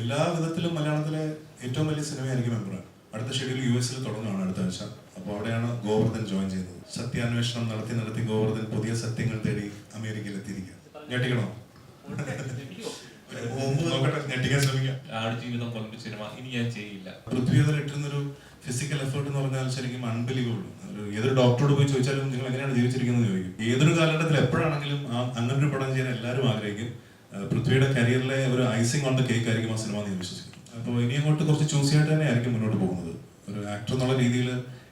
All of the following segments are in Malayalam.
എല്ലാ വിധത്തിലും മലയാളത്തിലെ ഏറ്റവും വലിയ സിനിമയായിരിക്കും മെമ്പറാണ് അടുത്ത ഷെഡ്യൂൾ യു എസിൽ തുടങ്ങുകയാണ് അടുത്ത ആഴ്ച. അപ്പോൾ അവിടെയാണ് ഗോവർദ്ധൻ ജോയിൻ ചെയ്യുന്നത് സത്യാന്വേഷണം നടത്തി നടത്തി ഗോവർദ്ധൻ പുതിയ സത്യങ്ങൾ തേടി അമേരിക്കയിൽ എത്തിയിരിക്കുക. ഞെട്ടിക്കണോ? നോക്കട്ടെ ഞെട്ടിക്കാൻ ശ്രമിക്കാം. ആടുജീവിതം പോലൊരു സിനിമ ഇനി ഞാൻ ചെയ്യില്ല. പൃഥ്വിയതർ ഇട്ടിരുന്നൊരു ഫിസിക്കൽ എഫേർട്ട് എന്ന് പറഞ്ഞാൽ ശരിക്കും അൺബിലീവബിൾ ഒരു ഏതൊരു ഡോക്ടറോട് പോയി ചോദിച്ചാലും നിങ്ങൾ എങ്ങനെയാണ് ജീവിച്ചിരിക്കുന്നത് എന്ന് ചോദിക്കും. ഏതൊരു കാലഘട്ടത്തിൽ എപ്പോഴാണെങ്കിലും അങ്ങനെ ഒരു പടം ചെയ്യാൻ എല്ലാവരും ആഗ്രഹിക്കും. പൃഥ്വിയുടെ കരിയറിലെ ഒരു ഐസിങ് ഓൺ ദ കേക്ക് ആയിരിക്കും ആ സിനിമ എന്ന് ഞാൻ വിശ്വസിക്കുന്നു. അപ്പോൾ ഇനി അങ്ങോട്ട് കുറച്ച് ചൂസിയായിട്ട് തന്നെ ആയിരിക്കും മുന്നോട്ട് പോകുന്നത്. ഒരു ആക്ടർ എന്നുള്ള രീതിയിൽ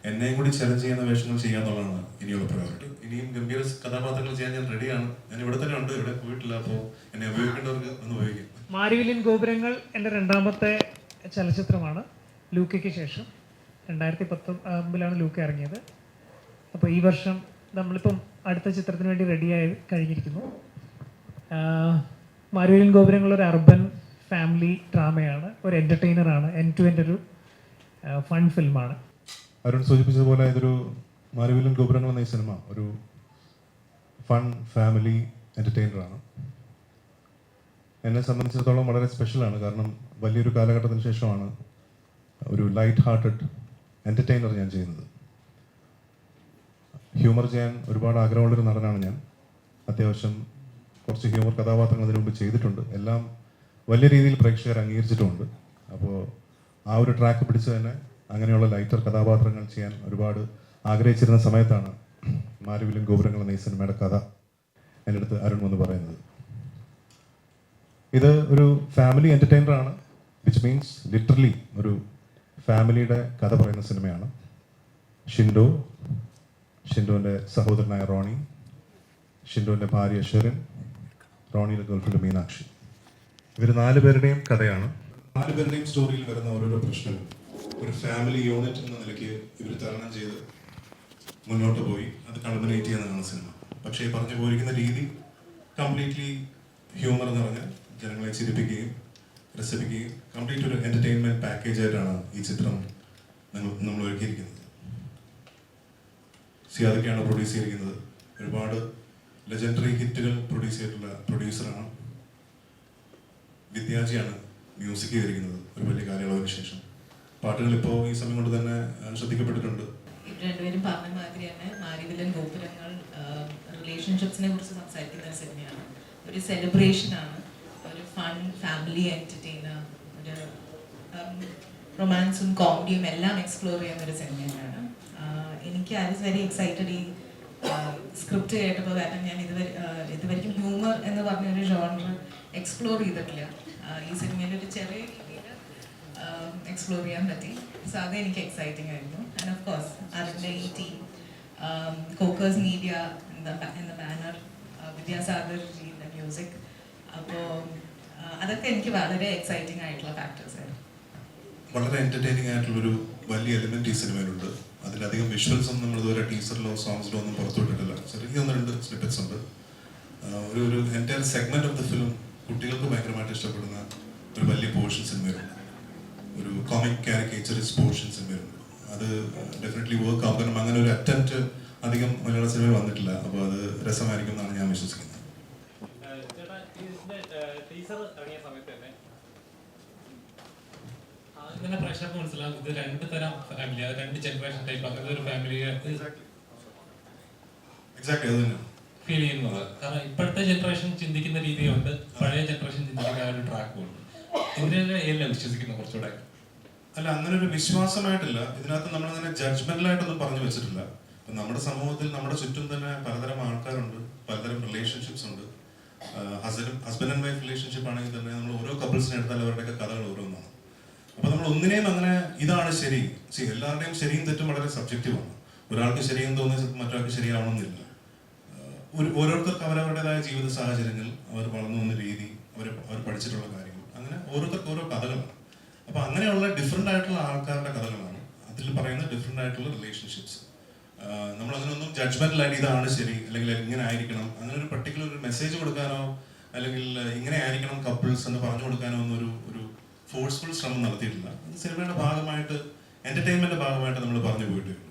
എന്നെയും കൂടി ചലഞ്ച് ചെയ്യുന്ന വേഷങ്ങൾ ചെയ്യാന്നുള്ളതാണ് ഇനിയുള്ള പ്രയോറിറ്റി ഇനിയും ഗംഭീര കഥാപാത്രങ്ങൾ ചെയ്യാൻ ഞാൻ റെഡിയാണ് ഞാൻ ഇവിടെ തന്നെ ഉണ്ട് ഇവിടെ പോയിട്ടില്ല അപ്പോൾ എന്നെ ഉപയോഗിക്കേണ്ടവർക്ക് ഒന്ന് ഉപയോഗിക്കും. മാരിവിലിൻ ഗോപുരങ്ങൾ എന്റെ രണ്ടാമത്തെ ചലച്ചിത്രമാണ് ലൂക്കയ്ക്ക് ശേഷം. രണ്ടായിരത്തി പത്തൊമ്പതിലാണ് ലൂക്ക ഇറങ്ങിയത്. അപ്പോൾ ഈ വർഷം നമ്മളിപ്പം അടുത്ത ചിത്രത്തിന് വേണ്ടി റെഡിയായി കഴിഞ്ഞിരിക്കുന്നു. ആഹ് മാരിവില്യൻ ഗോപുരങ്ങൾ ഒരു അർബൻ ഫാമിലി ഡ്രാമയാണ് ഒരു എന്റർടൈനറാണ് എൻ ടു എന്റെ ഒരു ഫൺ ഫിലിമാണ് അരുൺ സൂചിപ്പിച്ചതുപോലെ ഇതൊരു മാരവില്ലൻ ഗോപുരങ്ങൾ എന്ന സിനിമ. ഒരു ഫൺ ഫാമിലി എന്റർടൈനറാണ് എന്നെ സംബന്ധിച്ചിടത്തോളം വളരെ സ്പെഷ്യലാണ് കാരണം വലിയൊരു കാലഘട്ടത്തിന് ശേഷമാണ് ഒരു ലൈറ്റ് ഹാർട്ടഡ് എന്റർടൈനർ ഞാൻ ചെയ്യുന്നത്. ഹ്യൂമർ ചെയ്യാൻ ഒരുപാട് ആഗ്രഹമുള്ളൊരു നടനാണ് ഞാൻ. അത്യാവശ്യം കുറച്ച് ഹ്യൂമർ കഥാപാത്രങ്ങൾ അതിനു മുമ്പ് ചെയ്തിട്ടുണ്ട്. എല്ലാം വലിയ രീതിയിൽ പ്രേക്ഷകർ അംഗീകരിച്ചിട്ടുമുണ്ട് അപ്പോൾ ആ ഒരു ട്രാക്ക് പിടിച്ച് തന്നെ അങ്ങനെയുള്ള ലൈറ്റർ കഥാപാത്രങ്ങൾ ചെയ്യാൻ ഒരുപാട് ആഗ്രഹിച്ചിരുന്ന സമയത്താണ് മാരുവിലും ഗോപുരങ്ങൾ എന്ന ഈ സിനിമയുടെ കഥ എന്റെ അടുത്ത് അരുൺ എന്ന് പറയുന്നത്. ഇത് ഒരു ഫാമിലി എന്റർടൈനർ ആണ്. വിച്ച് മീൻസ് ലിറ്ററലി ഒരു ഫാമിലിയുടെ കഥ പറയുന്ന സിനിമയാണ്. ഷിൻഡോ ഷിൻഡോന്റെ സഹോദരനായ റോണി ഷിൻഡോന്റെ ഭാര്യ ഷെറിൻ റോണിയുടെ ഗേൾഫ്രണ്ട് മീനാക്ഷി. ഇവർ നാല് പേരുടെയും കഥയാണ്. നാല് പേരുടെയും സ്റ്റോറിയിൽ വരുന്ന ഓരോരോ പ്രശ്നങ്ങൾ. ഒരു ഫാമിലി യൂണിറ്റ് എന്ന നിലയ്ക്ക് ഇവർ തരണം ചെയ്ത് മുന്നോട്ട് പോയി. അത് കൾമിനേറ്റ് ചെയ്യുന്നതാണ് സിനിമ പക്ഷേ പറഞ്ഞു പോയിരിക്കുന്ന രീതി കംപ്ലീറ്റ്ലി ഹ്യൂമർ എന്ന് പറഞ്ഞാൽ ജനങ്ങളെ ചിരിപ്പിക്കുകയും രസിപ്പിക്കുകയും കംപ്ലീറ്റ് ഒരു എന്റർടൈൻമെന്റ് പാക്കേജ് ആയിട്ടാണ് ഈ ചിത്രം നമ്മൾ നമ്മൾ ഒരുക്കിയിരിക്കുന്നത്. സിയാദൊക്കെയാണ് പ്രൊഡ്യൂസ് ചെയ്തിരിക്കുന്നത്. ഒരുപാട് ലെജൻഡറി ഹിറ്റുകൾ പ്രൊഡ്യൂസ് ചെയ്തിട്ടുള്ള പ്രൊഡ്യൂസറാണ് വിദ്യാജിയാണ് മ്യൂസിക് ചെയ്തിരിക്കുന്നത് ഒരു വലിയ കാലയളവിന് ശേഷം. പാട്ടുകൾ ഇപ്പോൾ ഈ സമയം കൊണ്ട് തന്നെ ശ്രദ്ധിക്കപ്പെട്ടിട്ടുണ്ട്. രണ്ടുപേരും പറഞ്ഞ മാതിരിയാണ് തന്നെ മാരിവില്ലൻ ഗോപുരങ്ങൾ റിലേഷൻഷിപ്സിനെ കുറിച്ച് സംസാരിക്കുന്ന ഒരു സിനിമയാണ്. ഒരു സെലിബ്രേഷൻ ആണ്. ഒരു ഫൺ ഫാമിലി എന്റർടൈനർ ഒരു റൊമാൻസും കോമഡിയും എല്ലാം എക്സ്പ്ലോർ ചെയ്യുന്ന ഒരു സിനിമയാണ്. എനിക്ക് വാസ് വെരി എക്സൈറ്റഡ് ഈ സ്ക്രിപ്റ്റ് കേട്ടപ്പോൾ കാരണം ഞാൻ ഇതുവരെ ഇതുവരെയും ഹ്യൂമർ എന്ന് പറഞ്ഞൊരു ജോണർ എക്സ്പ്ലോർ ചെയ്തിട്ടില്ല. ഈ സിനിമയിൽ ഒരു ചെറിയ രീതിയിൽ എക്സ്പ്ലോർ ചെയ്യാൻ പറ്റി. സോ അത് എനിക്ക് എക്സൈറ്റിംഗ് ആയിരുന്നു. ആൻഡ് ഓഫ് കോഴ്സ് അതിന്റെ ഈ ടീം കോക്കേഴ്സ് മീഡിയ എന്ന ബാനർ വിദ്യാസാഗർ ചെയ്യുന്ന മ്യൂസിക് അപ്പോൾ അതൊക്കെ എനിക്ക് വളരെ എക്സൈറ്റിംഗ് ആയിട്ടുള്ള ഫാക്ടേഴ്സ് ആയിരുന്നു. വളരെ എന്റർടൈനിങ് ആയിട്ടുള്ളൊരു വലിയ എലിമെന്റ് ഈ സിനിമയിലുണ്ട് അതിലധികം വിഷ്വൽസ് ഒന്നും നമ്മൾ ഇതുവരെ ടീച്ചറിലോ സോങ്സിലോ ഒന്നും പുറത്തുവിട്ടിട്ടില്ല. ചെറിയ ഒന്ന് രണ്ട് സ്നിപ്പറ്റ്സ് ഉണ്ട്. ഒരു ഒരു entire segment of the film കുട്ടികൾക്ക് ഭയങ്കരമായിട്ട് ഇഷ്ടപ്പെടുന്ന ഒരു വലിയ പോർഷൻ സിനിമയിലുണ്ട് ഒരു കോമിക് ക്യാരക്ടേച്ചറിസ് പോർഷൻ സിനിമയിലുണ്ട് അത് ഡെഫിനറ്റ്ലി വർക്ക് ആവും. കാരണം അങ്ങനെ ഒരു അറ്റംപ്റ്റ് അധികം മലയാള സിനിമയിൽ വന്നിട്ടില്ല. അപ്പോൾ അത് രസമായിരിക്കും എന്നാണ് ഞാൻ വിശ്വസിക്കുന്നത് ഇതിന്റെ ടീസർ ഇറങ്ങിയ സമയത്ത് തന്നെ അങ്ങനെ പ്രേക്ഷകർക്ക് മനസ്സിലാകും ഇത് രണ്ട് തരം ഫാമിലി രണ്ട് ജനറേഷൻ ടൈപ്പ് അങ്ങനത്തെ ഒരു ഫാമിലി എക്സാക്ട് തന്നെ. ഫീൽ ചെയ്യുന്നത്. കാരണം ഇപ്പോഴത്തെ ജനറേഷൻ ചിന്തിക്കുന്ന രീതിയുണ്ട്. പഴയ ജനറേഷൻ ചിന്തിക്കുന്ന ആ ഒരു ട്രാക്കും ഉണ്ട്. ഇതിനെ എല്ലാം വിശ്വസിക്കുന്നു കുറച്ചുകൂടെ. അല്ല അങ്ങനെ ഒരു വിശ്വാസമായിട്ടില്ല. ഇതിനകത്ത് നമ്മൾ അങ്ങനെ ജഡ്ജ്മെന്റലായിട്ടൊന്നും പറഞ്ഞു വെച്ചിട്ടില്ല. നമ്മുടെ സമൂഹത്തിൽ നമ്മുടെ ചുറ്റും തന്നെ പലതരം ആൾക്കാരുണ്ട്. പലതരം റിലേഷൻഷിപ്സ് ഉണ്ട്. Husband husband and wife relationship ആണെങ്കിൽ തന്നെ നമ്മൾ ഓരോ കപ്പിൾസിനെ എടുത്താൽ അവരുടെയൊക്കെ കഥകൾ ഓരോന്നാണ്. അപ്പൊ നമ്മൾ ഒന്നിനെയും അങ്ങനെ ഇതാണ് ശരി. സി എല്ലാവരുടെയും ശരിയും തെറ്റും വളരെ സബ്ജക്റ്റീവാണ്. ഒരാൾക്ക് ശരിയും ചിലപ്പോൾ മറ്റൊരാൾക്ക് ശരിയാവണമെന്നില്ല. ഒരു ഓരോരുത്തർക്ക് അവരവരുടേതായ ജീവിത സാഹചര്യങ്ങൾ അവർ വളർന്നു വന്ന രീതി അവർ അവർ പഠിച്ചിട്ടുള്ള കാര്യങ്ങൾ. അങ്ങനെ ഓരോരുത്തർക്ക് ഓരോ കഥകളാണ്. അപ്പൊ അങ്ങനെയുള്ള ഡിഫറെന്റ് ആയിട്ടുള്ള ആൾക്കാരുടെ കഥകളാണ് അതിൽ പറയുന്ന ഡിഫറെന്റ് ആയിട്ടുള്ള റിലേഷൻഷിപ്സ് നമ്മൾ അതിനൊന്നും ജഡ്ജ്മെന്റലായിട്ട് ഇതാണ് ശരി അല്ലെങ്കിൽ ഇങ്ങനെ ആയിരിക്കണം. അങ്ങനെ ഒരു പർട്ടിക്കുലർ ഒരു മെസ്സേജ് കൊടുക്കാനോ അല്ലെങ്കിൽ ഇങ്ങനെ ആയിരിക്കണം കപ്പിൾസ് എന്ന് പറഞ്ഞു കൊടുക്കാനോ ഒന്നും ഒരു ഫോഴ്സ്ഫുൾ ശ്രമം നടത്തിയിട്ടില്ല അത് സിനിമയുടെ ഭാഗമായിട്ട് എന്റർടൈൻമെന്റ് ഭാഗമായിട്ട് നമ്മൾ പറഞ്ഞു പോയിട്ടേ ഉള്ളൂ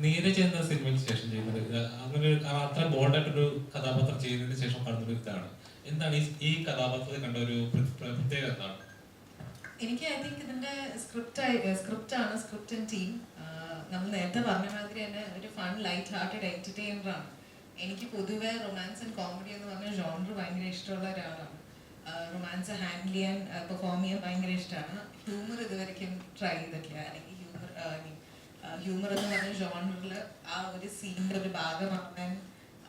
നീരജ് എന്ന സിനിമയിൽ ശേഷം ചെയ്യുന്നത് അങ്ങനെ അത്ര ബോൾഡായിട്ടൊരു കഥാപാത്രം ചെയ്തതിന് ശേഷം പറഞ്ഞൊരു ഇതാണ്. എന്താണ് ഈ ഈ കഥാപാത്രത്തെ കണ്ട ഒരു പ്ര- പ്ര- പ്രത്യേകത എന്താണ്? എനിക്ക് ഐ തിങ്ക് ഇതിന്റെ സ്ക്രിപ്റ്റ് സ്ക്രിപ്റ്റ് ആണ് സ്ക്രിപ്റ്റ് ആൻഡ് ടീം. നമ്മൾ നേരത്തെ പറഞ്ഞ മാതിരി തന്നെ ഒരു ഫൺ ലൈറ്റ് ഹാർട്ടഡ് എന്റർടൈനർ ആണ്. എനിക്ക് പൊതുവേ റൊമാൻസ് ആൻഡ് കോമഡി എന്ന് പറഞ്ഞ ജോണർ ഭയങ്കര ഇഷ്ടമുള്ള ഒരാളാണ്. റൊമാൻസ് ഹാൻഡിൽ ചെയ്യാൻ പെർഫോം ചെയ്യാൻ ഭയങ്കര ഇഷ്ടമാണ്. ഹ്യൂമർ ഇതുവരെയ്ക്കും ട്രൈ ചെയ്തിട്ടില്ല. അല്ലെങ്കിൽ ഹ്യൂമർ ഹ്യൂമർ എന്ന് പറഞ്ഞ ജോണറിൽ ആ ഒരു സീനിന്റെ ഒരു ഭാഗമാകാൻ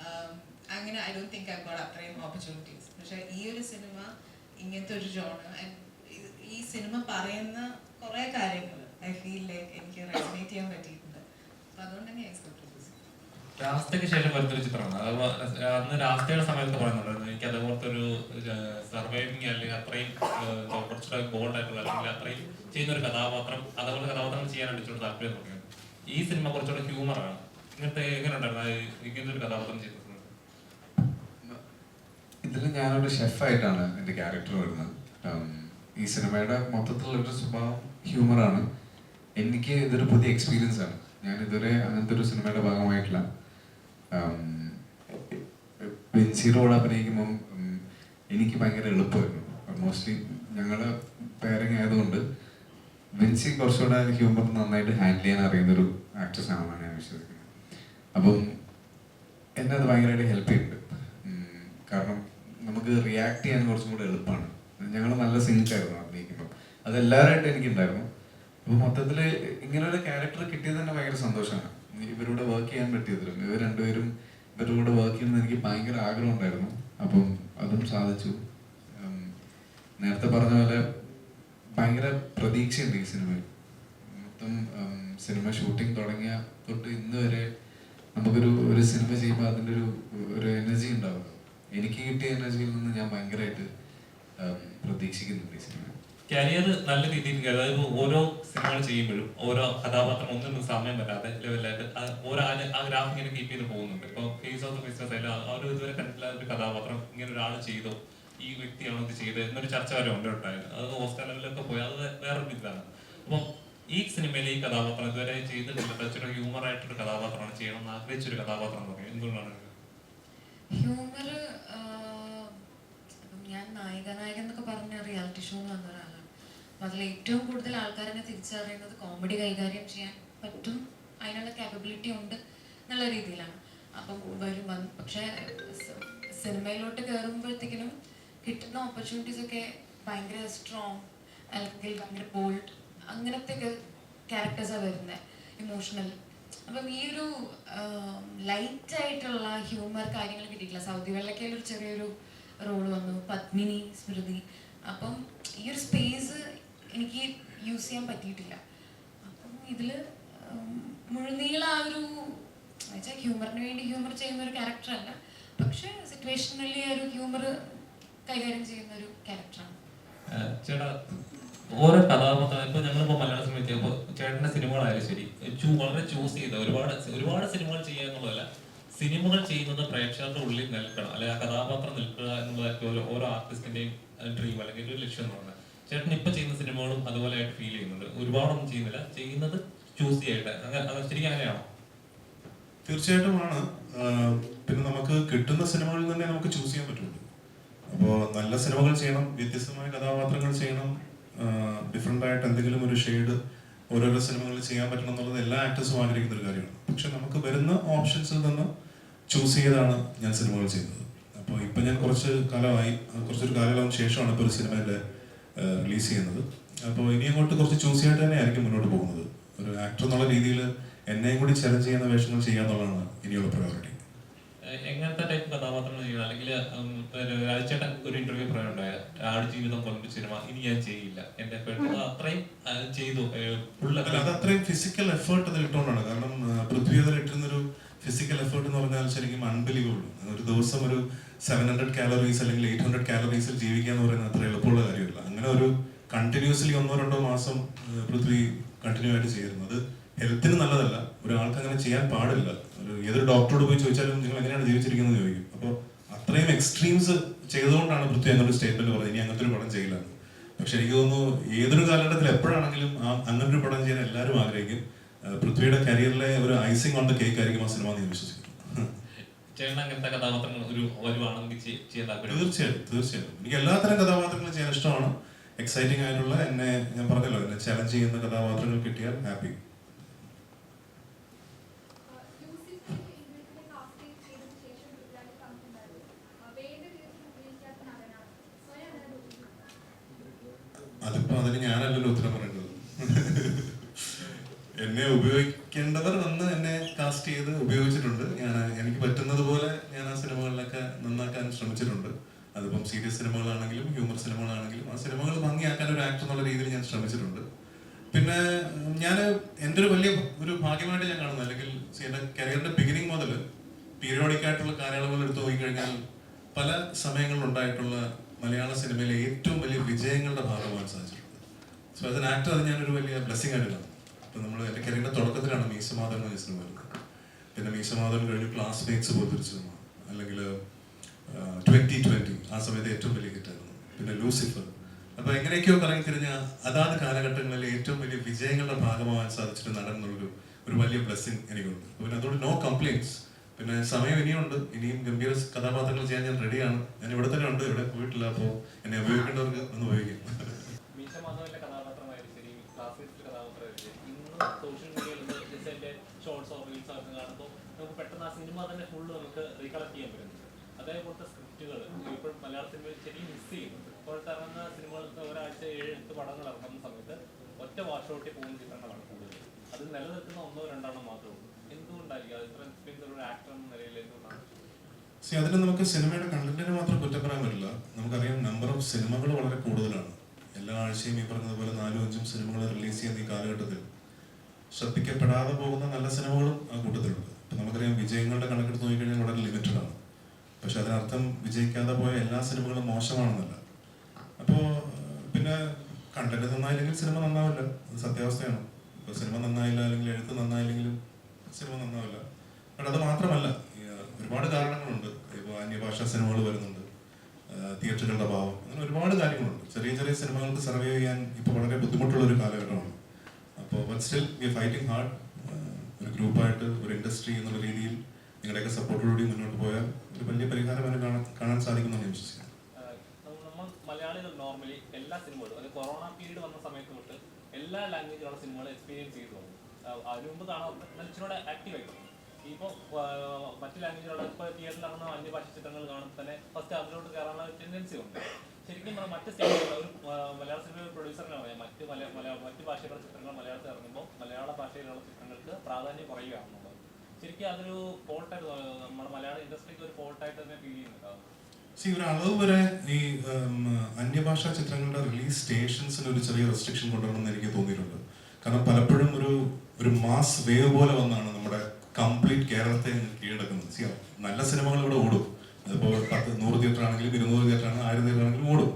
um, അങ്ങനെ I don't think I got അത്രയും ഓപ്പർച്യൂണിറ്റീസ് പക്ഷെ ഈ ഒരു സിനിമ ഇങ്ങനത്തെ ഒരു ജോണർ ഈ സിനിമ പറയുന്ന കുറേ കാര്യങ്ങൾ ഐ ഫീൽ ലൈക്ക് എനിക്ക് റെസിനേറ്റ് ചെയ്യാൻ പറ്റിയിട്ടുണ്ട്. അപ്പൊ അതുകൊണ്ട് തന്നെ രാസ്തയ്ക്ക് ശേഷം വരുന്നൊരു ചിത്രമാണ്. അത് അന്ന് രാസ്തയുടെ സമയത്ത് പറയുന്നുണ്ടായിരുന്നു എനിക്ക് അതുപോലത്തെ ഒരു സർവൈവിങ് അല്ലെങ്കിൽ അത്രയും കുറച്ചുകൂടെ ബോൾഡ് ആയിട്ടുള്ള അല്ലെങ്കിൽ അത്രയും ചെയ്യുന്ന ഒരു കഥാപാത്രം അതുപോലെ കഥാപാത്രം ചെയ്യാനായിട്ട് ഇച്ചിരി താല്പര്യം തുടങ്ങിയത് ഈ സിനിമ കുറച്ചുകൂടെ ഹ്യൂമറാണ് ഇങ്ങനത്തെ എങ്ങനെ ഉണ്ടായിരുന്നു? ഇങ്ങനത്തെ ഒരു കഥാപാത്രം ചെയ്തത്? ഇതിൽ ഞാനൊരു ഷെഫായിട്ടാണ് എന്റെ ക്യാരക്ടർ വരുന്നത്. ഈ സിനിമയുടെ മൊത്തത്തിലുള്ള ഒരു സ്വഭാവം ഹ്യൂമറാണ് എനിക്ക് ഇതൊരു പുതിയ എക്സ്പീരിയൻസ് ആണ്. ഞാൻ ഇതുവരെ അങ്ങനത്തെ ഒരു സിനിമയുടെ ഭാഗമായിട്ടില്ല. ബെൻസിറോട് അഭിനയിക്കുമ്പം ഉം, എനിക്ക് ഭയങ്കര എളുപ്പമായിരുന്നു. മോസ്റ്റ്ലി ഞങ്ങൾ പേരങ് ആയതുകൊണ്ട് വിൻസി കുറച്ചുകൂടെ ഹ്യൂമർ നന്നായിട്ട് ഹാൻഡിൽ ചെയ്യാൻ അറിയുന്ന ഒരു ആക്ട്രസ് ആണെന്നാണ് ഞാൻ വിശ്വസിക്കുന്നത്. അപ്പം എന്നെ അത് ഭയങ്കരമായിട്ട് ഹെൽപ്പ് ചെയ്തിട്ടുണ്ട് കാരണം നമുക്ക് റിയാക്ട് ചെയ്യാൻ കുറച്ചും കൂടെ എളുപ്പമാണ്. ഞങ്ങൾ നല്ല സിങ്ക് ആയിരുന്നു അഭിനയിക്കുമ്പോൾ അത് എല്ലാവരായിട്ട് എനിക്കുണ്ടായിരുന്നു. അപ്പോൾ മൊത്തത്തിൽ ഇങ്ങനെ ഒരു ക്യാരക്ടർ കിട്ടിയത് തന്നെ ഭയങ്കര സന്തോഷമാണ്. ഇവരോട് വർക്ക് ചെയ്യാൻ പറ്റിയതിലും ഇവർ രണ്ടുപേരും ഇവരുടെ കൂടെ വർക്ക് ചെയ്യുന്നത് എനിക്ക് ഭയങ്കര ആഗ്രഹം ഉണ്ടായിരുന്നു അപ്പം അതും സാധിച്ചു. നേരത്തെ പറഞ്ഞ പോലെ ഭയങ്കര പ്രതീക്ഷയുണ്ട് ഈ സിനിമയിൽ. മൊത്തം സിനിമ ഷൂട്ടിംഗ് തുടങ്ങിയ തൊട്ട് ഇന്ന് വരെ നമുക്കൊരു ഒരു സിനിമ ചെയ്യുമ്പോൾ അതിന്റെ ഒരു ഒരു എനർജി ഉണ്ടാവുമല്ലോ എനിക്ക് കിട്ടിയ എനർജിയിൽ നിന്ന് ഞാൻ ഭയങ്കരമായിട്ട് പ്രതീക്ഷിക്കുന്നുണ്ട് ഈ സിനിമ. കരിയർ നല്ല രീതിയിൽ. അതായത് ഓരോ സിനിമകൾ ചെയ്യുമ്പോഴും ഓരോ കഥാപാത്രം ഒന്നും സമയം വരാതെ ലെവലായിട്ട് ഓരോ ആ ആ ഗ്രാഫ് ഇങ്ങനെ കീപ്പ് ചെയ്ത് പോകുന്നുണ്ട്. ഇപ്പൊ ഫേസ് ഓഫ് ദ ബിസിനസ് ആയാലും അവർ ഇതുവരെ കണ്ടിട്ടില്ല ഒരു കഥാപാത്രം ഇങ്ങനെ ഒരാൾ ചെയ്തോ ഈ വ്യക്തിയാണോ ഇത് ചെയ്തത് എന്നൊരു ചർച്ച വരെ ഉണ്ട് ഉണ്ടായിരുന്നു അത് ഹോസ്റ്റൽ ലെവലിലൊക്കെ പോയി. അത് വേറൊരു ഇതാണ്. അപ്പം ഈ സിനിമയിലെ ഈ കഥാപാത്രം ഇതുവരെ ചെയ്തിട്ടില്ല ഒരു ഹ്യൂമർ ആയിട്ടൊരു കഥാപാത്രമാണ് ചെയ്യണം എന്ന് ആഗ്രഹിച്ചൊരു കഥാപാത്രം എന്ന് പറയും. എന്തുകൊണ്ടാണ്? ഹ്യൂമർ ഞാൻ നായിക നായകൻ എന്നൊക്കെ പറഞ്ഞ റിയാലിറ്റി ഷോ എന്ന് അപ്പൊ അതിൽ ഏറ്റവും കൂടുതൽ ആൾക്കാരെന്നെ തിരിച്ചറിയുന്നത് കോമഡി കൈകാര്യം ചെയ്യാൻ പറ്റും. അതിനുള്ള കാപ്പബിലിറ്റി ഉണ്ട് എന്നുള്ള രീതിയിലാണ്. അപ്പം വരും വന്ന് പക്ഷേ സിനിമയിലോട്ട് കയറുമ്പോഴത്തേക്കിനും കിട്ടുന്ന ഓപ്പർച്യൂണിറ്റീസ് ഒക്കെ ഭയങ്കര സ്ട്രോങ് അല്ലെങ്കിൽ ഭയങ്കര ബോൾഡ് അങ്ങനത്തെ ക്യാരക്ടേഴ്സാണ് വരുന്നത് ഇമോഷണൽ അപ്പം ഈ ഒരു ലൈറ്റ് ആയിട്ടുള്ള ഹ്യൂമർ കാര്യങ്ങൾ കിട്ടിയിട്ടില്ല. സൗദി വെള്ളക്കയിൽ ഒരു ചെറിയൊരു റോൾ വന്നു പത്മിനി സ്മൃതി. അപ്പം ഈ ഒരു സ്പേസ് എനിക്ക് യൂസ് ചെയ്യാൻ പറ്റിയിട്ടില്ല. അപ്പം ഇതിൽ മുഴുനീള ആ ഒരു വെച്ചാൽ ഹ്യൂമറിന് വേണ്ടി ഹ്യൂമർ ചെയ്യുന്ന ഒരു ക്യാരക്ടറല്ല പക്ഷേ സിറ്റുവേഷനലി ഒരു ഹ്യൂമർ കൈകാര്യം ചെയ്യുന്ന ഒരു ക്യാരക്ടറാണ് ചേട്ടാ ഓരോ കഥാപാത്രം ഇപ്പൊ ഞങ്ങളിപ്പോ മലയാള സിനിമ ചെയ്യുമ്പോൾ ചേട്ടന്റെ സിനിമകളായാലും ശരി വളരെ ചൂസ് ചെയ്ത ഒരുപാട് ഒരുപാട് സിനിമകൾ ചെയ്യുക എന്നുള്ളതല്ല സിനിമകൾ ചെയ്യുന്നത് പ്രേക്ഷകരുടെ ഉള്ളിൽ നിൽക്കണം. അല്ലെങ്കിൽ ആ കഥാപാത്രം നിൽക്കുക എന്നുള്ളതൊക്കെ ഓരോ ആർട്ടിസ്റ്റിന്റെയും ഡ്രീം അല്ലെങ്കിൽ ഒരു ലക്ഷ്യം എന്ന് ചേട്ടൻ ഇപ്പൊ ചെയ്യുന്ന സിനിമകളും അതുപോലെ ആയിട്ട് ഫീൽ ചെയ്യുന്നുണ്ട്. ഒരുപാടൊന്നും ചെയ്യുന്നില്ല. ചെയ്യുന്നത് ചൂസ് ചെയ്യട്ടെ അങ്ങനെ ശരിക്കും അങ്ങനെയാണോ? തീർച്ചയായിട്ടുമാണ് പിന്നെ നമുക്ക് കിട്ടുന്ന സിനിമകളിൽ തന്നെ നമുക്ക് ചൂസ് ചെയ്യാൻ പറ്റുള്ളൂ അപ്പോൾ നല്ല സിനിമകൾ ചെയ്യണം വ്യത്യസ്തമായ കഥാപാത്രങ്ങൾ ചെയ്യണം ഡിഫറെന്റ് ആയിട്ട് എന്തെങ്കിലും ഒരു ഷെയ്ഡ് ഓരോരോ സിനിമകളിൽ ചെയ്യാൻ പറ്റണം എന്നുള്ളത് എല്ലാ ആക്ടേഴ്സും ആഗ്രഹിക്കുന്ന ഒരു കാര്യമാണ്. പക്ഷെ നമുക്ക് വരുന്ന ഓപ്ഷൻസിൽ നിന്ന് ചൂസ് ചെയ്താണ് ഞാൻ സിനിമകൾ ചെയ്യുന്നത്. അപ്പോൾ ഇപ്പം ഞാൻ കുറച്ച് കാലമായി കുറച്ചൊരു കാലയളവിന് ശേഷമാണ് ഇപ്പോൾ ഒരു സിനിമയുടെ റിലീസ് ചെയ്യുന്നത്. അപ്പോൾ ഇനി അങ്ങോട്ട് കുറച്ച് ചൂസിയായിട്ട് ചെയ്തിട്ട് തന്നെ ആയിരിക്കും മുന്നോട്ട് പോകുന്നത്. ഒരു ആക്ടർ എന്നുള്ള രീതിയിൽ എന്നെയും കൂടി ചലഞ്ച് ചെയ്യുന്ന വേഷങ്ങൾ ചെയ്യാന്നുള്ളതാണ് ഇനിയുള്ള പ്രയോറിറ്റി എങ്ങനത്തെ ടൈപ്പ് കഥാപാത്രങ്ങൾ ചെയ്യുക? അല്ലെങ്കിൽ രാജേട്ടൻ ഒരു ഇന്റർവ്യൂ പറയാനുണ്ടായ ആട് ജീവിതം കൊണ്ടൊരു സിനിമ ഇനി ഞാൻ ചെയ്യില്ല. എന്റെ അത്രയും ചെയ്തു. അത് അത്രയും ഫിസിക്കൽ എഫേർട്ട് അതിൽ ഇട്ടുകൊണ്ടാണ് കാരണം പൃഥ്വി അതിൽ ഇട്ടിരുന്നൊരു ഫിസിക്കൽ എഫേർട്ട് എന്ന് പറഞ്ഞാൽ ശരിക്കും അൺബിലീവബിൾ ഒരു ദിവസം ഒരു സെവൻ ഹൺഡ്രഡ് കാലറീസ് അല്ലെങ്കിൽ എയ്റ്റ് ഹൺഡ്രഡ് കാലറീസിൽ ജീവിക്കുക എന്ന് പറയുന്നത് അത്ര എളുപ്പമുള്ള കാര്യമല്ല. അങ്ങനെ ഒരു കണ്ടിന്യൂസ്ലി ഒന്നോ രണ്ടോ മാസം പൃഥ്വി കണ്ടിന്യൂ ആയിട്ട് ചെയ്തിരുന്നത് അത് ഹെൽത്തിന് നല്ലതല്ല. ഒരാൾക്ക് അങ്ങനെ ചെയ്യാൻ പാടില്ല. ഒരു ഏതൊരു ഡോക്ടറോട് പോയി ചോദിച്ചാലും നിങ്ങൾ എങ്ങനെയാണ് ജീവിച്ചിരിക്കുന്നത് ചോദിക്കും. അപ്പോൾ അത്രയും എക്സ്ട്രീംസ് ചെയ്തുകൊണ്ടാണ് പൃഥ്വി അങ്ങനെ ഒരു സ്റ്റേറ്റ്മെന്റ് പറഞ്ഞത്. ഇനി അങ്ങനത്തെ ഒരു പടം ചെയ്യില്ലന്ന്. പക്ഷെ എനിക്ക് തോന്നുന്നു ഏതൊരു കാലഘട്ടത്തിൽ എപ്പോഴാണെങ്കിലും ആ അങ്ങനെ ഒരു പടം ചെയ്യാൻ എല്ലാവരും ആഗ്രഹിക്കും. പൃഥ്വിയുടെ കരിയറിലെ ഒരു ഐസിങ് ഓൺ ദ കേക്ക് ആയിരിക്കും ആ സിനിമ എന്ന് ഞാൻ വിശ്വസിക്കുന്നു. ചേട്ടൻ അങ്ങനത്തെ കഥാപാത്രങ്ങൾ ഒരു വരുവാണെങ്കിൽ ചെയ്- ചെയ്യാൻ താല്പര്യം? തീർച്ചയായും തീർച്ചയായും എനിക്ക് എല്ലാത്തരം കഥാപാത്രങ്ങളും ചെയ്യാൻ ഇഷ്ടമാണ്. എക്സൈറ്റിംഗ് ആയിട്ടുള്ള എന്നെ ഞാൻ പറഞ്ഞല്ലോ എന്നെ ചലഞ്ച് ചെയ്യുന്ന കഥാപാത്രങ്ങൾ കിട്ടിയാൽ ഹാപ്പി അതിപ്പോ അതിന് ഞാനല്ലല്ലോ ഉത്തരം പറയുന്നത് എന്നെ ഉപയോഗിക്കേണ്ടവർ വന്ന് എന്നെ കാസ്റ്റ് ചെയ്ത് ഉപയോഗിച്ചിട്ടുണ്ട് ഞാൻ എനിക്ക് പറ്റുന്നത് പോലെ ഞാൻ ആ സിനിമകളിലൊക്കെ നന്നാക്കാൻ ശ്രമിച്ചിട്ടുണ്ട് അതിപ്പം സീരിയസ് സിനിമകളാണെങ്കിലും ഹ്യൂമർ സിനിമകളാണെങ്കിലും ആ സിനിമകൾ ഭംഗിയാക്കാൻ ഒരു ആക്ടർ എന്നുള്ള രീതിയിൽ ഞാൻ ശ്രമിച്ചിട്ടുണ്ട് പിന്നെ ഞാൻ എന്റെ ഒരു വലിയ ഒരു ഭാഗ്യമായിട്ട് ഞാൻ കാണുന്നത് അല്ലെങ്കിൽ എന്റെ കരിയറിന്റെ ബിഗിനിങ് മുതൽ പീരിയോഡിക് ആയിട്ടുള്ള കാലയളവുകൾ എടുത്തു നോക്കിക്കഴിഞ്ഞാൽ പല സമയങ്ങളിലുണ്ടായിട്ടുള്ള മലയാള സിനിമയിലെ ഏറ്റവും വലിയ വിജയങ്ങളുടെ ഭാഗമാകാൻ സാധിച്ചിട്ടുണ്ട്. സോ ആസ് എൻ ആക്ടർ അത് ഞാനൊരു വലിയ ബ്ലെസ്സിങ് ആയിട്ട് കാണും. ഇപ്പം നമ്മൾ എന്റെ കരിയറിന്റെ തുടക്കത്തിലാണ് മീശമാധവൻ എന്ന സിനിമ വരുന്നത്. പിന്നെ മീശമാധവൻ ക്ലാസ് ക്ലാസ്മേറ്റ്സ് പോലത്തെ ഒരു സിനിമ. അല്ലെങ്കിൽ ട്വന്റി ട്വന്റി ആ സമയത്ത് ഏറ്റവും വലിയ ഹിറ്റായിരുന്നു പിന്നെ ലൂസിഫർ. അപ്പൊ എങ്ങനെയൊക്കെയോ കറങ്ങി തിരിഞ്ഞ അതാത് കാലഘട്ടങ്ങളിലെ ഏറ്റവും വലിയ വിജയങ്ങളുടെ ഭാഗമാവാൻ സാധിച്ചിട്ട് നടന്നുള്ളൊരു ഒരു വലിയ ബ്ലെസ്സിങ് എനിക്കുണ്ട്. പിന്നെ അതുകൊണ്ട് നോ കംപ്ലൈൻസ് പിന്നെ സമയം ഇനിയുണ്ട്. ഇനിയും ഗംഭീര കഥാപാത്രങ്ങൾ ചെയ്യാൻ ഞാൻ റെഡിയാണ് ഞാൻ ഇവിടെ തന്നെ ഉണ്ട്. ഇവിടെ പോയിട്ടില്ല. അപ്പോൾ എന്നെ ഉപയോഗിക്കേണ്ടവർക്ക് ഒന്ന് ഉപയോഗിക്കും. റീൽസോ നമുക്ക് പെട്ടെന്ന് ആ സിനിമ തന്നെ നമുക്ക് ചെയ്യാൻ സ്ക്രിപ്റ്റുകൾ ചെയ്യുന്നുണ്ട്. സമയത്ത് ഒറ്റ വാഷോട്ടി പോകുന്ന ചിത്രങ്ങളാണ്. അത് നിലനിൽക്കുന്ന ഒന്നോ രണ്ടെണ്ണം മാത്രമേ ഉള്ളൂ. എന്തുകൊണ്ടായിരിക്കും? ഇത്ര എക്സ്പീരിയൻസ് ഒരു ആക്ടർ എന്ന നിലയിൽ എന്തുകൊണ്ടാണ് സി അതിന് നമുക്ക് സിനിമയുടെ കണ്ടന്റിന് മാത്രം കുറ്റം പറയാൻ പറ്റില്ല. നമുക്കറിയാം നമ്പർ ഓഫ് സിനിമകൾ വളരെ കൂടുതലാണ്. എല്ലാ ആഴ്ചയും ഈ പറഞ്ഞതുപോലെ നാലും അഞ്ചും സിനിമകൾ റിലീസ് ചെയ്യുന്ന ഈ കാലഘട്ടത്തിൽ ശ്രദ്ധിക്കപ്പെടാതെ പോകുന്ന നല്ല സിനിമകളും ആ കൂട്ടത്തിലുണ്ട്. ഇപ്പം നമുക്കറിയാം വിജയങ്ങളുടെ കണക്കെടുത്ത് നോക്കിക്കഴിഞ്ഞാൽ വളരെ ലിമിറ്റഡ് ആണ്. പക്ഷെ അതിനർത്ഥം വിജയിക്കാതെ പോയ എല്ലാ സിനിമകളും മോശമാണെന്നല്ല. അപ്പോ പിന്നെ കണ്ടന്റ് നന്നായില്ലെങ്കിൽ സിനിമ നന്നാവില്ല. അത് സത്യാവസ്ഥയാണ്. ഇപ്പൊ സിനിമ നന്നായില്ല അല്ലെങ്കിൽ എഴുത്ത് നന്നായില്ലെങ്കിലും സിനിമ നന്നാവില്ല. അത് മാത്രമല്ല ഒരുപാട് കാരണങ്ങളുണ്ട്. ഇപ്പോൾ അന്യഭാഷാ സിനിമകൾ വരുന്നുണ്ട്. തിയേറ്ററുകളുടെ അഭാവം. അങ്ങനെ ഒരുപാട് കാര്യങ്ങളുണ്ട്. ചെറിയ ചെറിയ സിനിമകൾക്ക് സർവേ ചെയ്യാൻ ഇപ്പോൾ വളരെ ബുദ്ധിമുട്ടുള്ള ഒരു കാലഘട്ടമാണ്. അപ്പോൾ സ്റ്റിൽ വി ഫൈറ്റിംഗ് ഹാർഡ് ഒരു ഗ്രൂപ്പായിട്ട് ഒരു ഇൻഡസ്ട്രി എന്നുള്ള രീതിയിൽ നിങ്ങളുടെയൊക്കെ സപ്പോർട്ടോടുകൂടി മുന്നോട്ട് പോയാൽ ഒരു വലിയ പരിഹാരം അതിന് കാണാൻ കാണാൻ സാധിക്കുമെന്ന് ഞാൻ വിശ്വസിക്കുന്നു മലയാളികൾ നോർമലി എല്ലാ സിനിമകളും കൊറോണ പീരീഡ് വന്ന സമയത്ത് എല്ലാ ലാംഗ്വേജിലുള്ള സിനിമകൾ എക്സ്പീരിയൻസ് ചെയ്തു. തുടങ്ങി അതിനു മുമ്പ് കാണാൻ ഇച്ചിരൂടെ ആക്റ്റീവ് ആയി. തുടങ്ങി ഇപ്പോൾ മറ്റു ലാംഗ്വേജിലുള്ള ഇപ്പോൾ തിയേറ്ററിൽ ഇറങ്ങുന്ന അന്യഭാഷ ചിത്രങ്ങൾ കാണുമ്പോൾ തന്നെ ഫസ്റ്റ് അതിലോട്ട് കയറാനുള്ള ടെൻഡൻസി ഉണ്ട്. ശരിക്കും പറഞ്ഞാൽ മറ്റ് സ്റ്റേറ്റുകളിൽ ഒരു മലയാള സിനിമ പ്രൊഡ്യൂസറിനെ പറയാം. മറ്റ് മലയാള മറ്റ് ഭാഷയിലുള്ള ചിത്രങ്ങൾ മലയാളത്തിൽ ഇറങ്ങുമ്പോൾ മലയാള ഭാഷയിലുള്ള ചിത്രങ്ങൾക്ക് പ്രാധാന്യം കുറയുകയാണെന്നുള്ളത്. ശരിക്കും അതൊരു ഫോൾട്ടായിട്ട് നമ്മുടെ മലയാള ഇൻഡസ്ട്രിക്ക് ഒരു ഫോൾട്ടായിട്ട് തന്നെ ഫീൽ ചെയ്യുന്നുണ്ടാവും സി ഒരു അളവ് വരെ ഈ അന്യഭാഷാ ചിത്രങ്ങളുടെ റിലീസ് സ്റ്റേഷൻസിന് ഒരു ചെറിയ റെസ്ട്രിക്ഷൻ കൊണ്ടുവരണമെന്ന് എനിക്ക് തോന്നിയിട്ടുണ്ട്. കാരണം പലപ്പോഴും ഒരു ഒരു മാസ് വേവ് പോലെ വന്നാണ് നമ്മുടെ കംപ്ലീറ്റ് കേരളത്തെ കീഴടക്കുന്നത്. നല്ല സിനിമകൾ ഇവിടെ ഓടും. അതിപ്പോൾ പത്ത് നൂറ് തിയേറ്റർ ആണെങ്കിലും ഇരുന്നൂറ് തിയേറ്റർ ആണെങ്കിലും ആയിരം തിയേറ്റർ ആണെങ്കിലും ഓടും.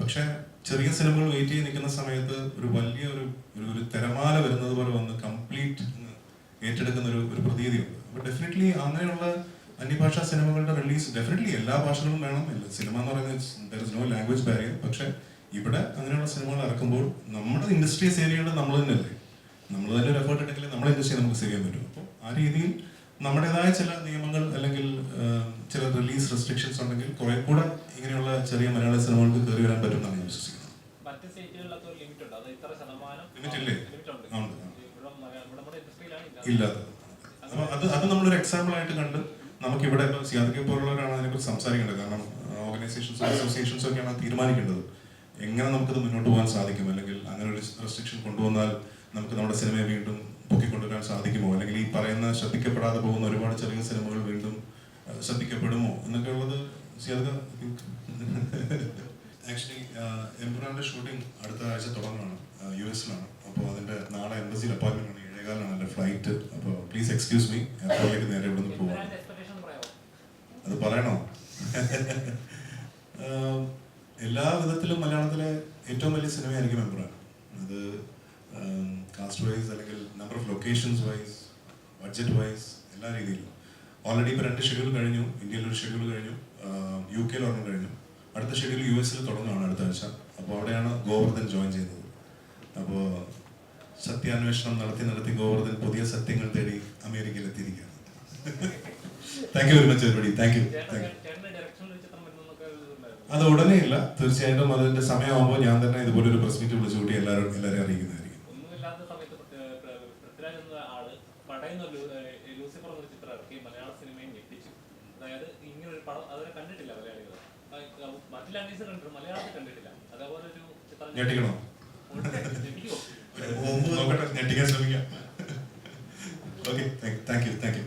പക്ഷെ ചെറിയ സിനിമകൾ വെയിറ്റ് ചെയ്ത് നിൽക്കുന്ന സമയത്ത് ഒരു വലിയ ഒരു ഒരു തിരമാല വരുന്നത് പോലെ വന്ന് കംപ്ലീറ്റ് ഏറ്റെടുക്കുന്ന ഒരു ഒരു പ്രതീതിയുണ്ട്. അപ്പൊ ഡെഫിനറ്റ്ലി അങ്ങനെയുള്ള അന്യഭാഷാ സിനിമകളുടെ റിലീസ് ഡെഫിനറ്റ്ലി എല്ലാ ഭാഷകളും വേണം. സിനിമ എന്ന് പറയുന്നത് there is no language barrier പക്ഷെ ഇവിടെ അങ്ങനെയുള്ള സിനിമകൾ ഇറക്കുമ്പോൾ നമ്മുടെ ഇൻഡസ്ട്രിയെ സേവ് ചെയ്യേണ്ടത് നമ്മൾ തന്നെയല്ലേ? നമ്മൾ തന്നെ ഒരു എഫേർട്ട് ഉണ്ടെങ്കിൽ നമ്മുടെ ഇൻഡസ്ട്രി നമുക്ക് സേവ് ചെയ്യാൻ പറ്റും. അപ്പോൾ ആ രീതിയിൽ നമ്മുടേതായ ചില നിയമങ്ങൾ അല്ലെങ്കിൽ ചില റിലീസ് റെസ്ട്രിക്ഷൻസ് ഉണ്ടെങ്കിൽ കുറെ കൂടെ ഇങ്ങനെയുള്ള ചെറിയ മലയാള സിനിമകൾക്ക് കയറി വരാൻ പറ്റും എന്നാണ് ഞാൻ വിശ്വസിക്കുന്നത്. ഇല്ല? അത് അത് നമ്മളൊരു എക്സാമ്പിൾ ആയിട്ട് കണ്ട് നമുക്ക് ഇവിടെ ഇപ്പൊ സിയാദിക്കെ പോലുള്ളവരാണ് അതിനെക്കുറിച്ച് സംസാരിക്കേണ്ടത്. കാരണം ഓർഗനൈസേഷൻസ് അസോസിയേഷൻസ് ഒക്കെയാണ് തീരുമാനിക്കേണ്ടത്. എങ്ങനെ നമുക്കത് മുന്നോട്ട് പോകാൻ സാധിക്കും? അല്ലെങ്കിൽ അങ്ങനെ ഒരു റെസ്ട്രിക്ഷൻ കൊണ്ടുവന്നാൽ നമുക്ക് നമ്മുടെ സിനിമയെ വീണ്ടും പൊക്കിക്കൊണ്ടുവരാൻ സാധിക്കുമോ? അല്ലെങ്കിൽ ഈ പറയുന്ന ശ്രദ്ധിക്കപ്പെടാതെ പോകുന്ന ഒരുപാട് ചെറിയ സിനിമകൾ വീണ്ടും ശ്രദ്ധിക്കപ്പെടുമോ? എന്നൊക്കെ ഉള്ളത് സിയാദ് ആക്ച്വലി എംബ്രാന്റെ ഷൂട്ടിംഗ് അടുത്ത ആഴ്ച തുടങ്ങുകയാണ്. യു എസിലാണ്. അപ്പോൾ അതിന്റെ നാളെ എംബസിയിൽ അപ്പോയിൻമെന്റ് ആണ്. ഏഴേകാലാണ് എന്റെ ഫ്ലൈറ്റ് അപ്പോൾ പ്ലീസ് എക്സ്ക്യൂസ് മീ എയർപോർട്ടിലേക്ക് നേരെ ഇവിടെ നിന്ന് പറയാമോ അത് പറയണോ? എല്ലാ വിധത്തിലും മലയാളത്തിലെ ഏറ്റവും വലിയ സിനിമയായിരിക്കും എംബ്രാൻ അത് കാസ്റ്റ് വൈസ് അല്ലെങ്കിൽ number of locations wise budget wise എല്ലാ രീതിയിലും. ഓൾറെഡി ഇപ്പോൾ രണ്ട് ഷെഡ്യൂൾ കഴിഞ്ഞു. ഇന്ത്യയിൽ ഒരു ഷെഡ്യൂൾ കഴിഞ്ഞു. യു കെയിൽ ഒരെണ്ണം കഴിഞ്ഞു. അടുത്ത ഷെഡ്യൂൾ യു എസിൽ തുടങ്ങുകയാണ് അടുത്ത ആഴ്ച. അപ്പോൾ അവിടെയാണ് ഗോവർദ്ധൻ ജോയിൻ ചെയ്യുന്നത് അപ്പോൾ സത്യാന്വേഷണം നടത്തി നടത്തി ഗോവർദ്ധൻ പുതിയ സത്യങ്ങൾ തേടി അമേരിക്കയിൽ എത്തിയിരിക്കുകയാണ്. Thank you very much everybody thank you thank you അത് ഉടനെ ഇല്ല. തീർച്ചയായിട്ടും അതിന്റെ സമയമാകുമ്പോൾ ഞാൻ തന്നെ ഇതുപോലെ ഒരു പ്രസ് മീറ്റ് വിളിച്ചു കൂട്ടി എല്ലാവരും എല്ലാവരെയും അറിയിക്കുന്നതായിരിക്കും. ഞെട്ടിക്കണോ? നോക്കട്ടെ. ഞെട്ടിക്കാൻ ശ്രമിക്കാം. Okay thank you thank you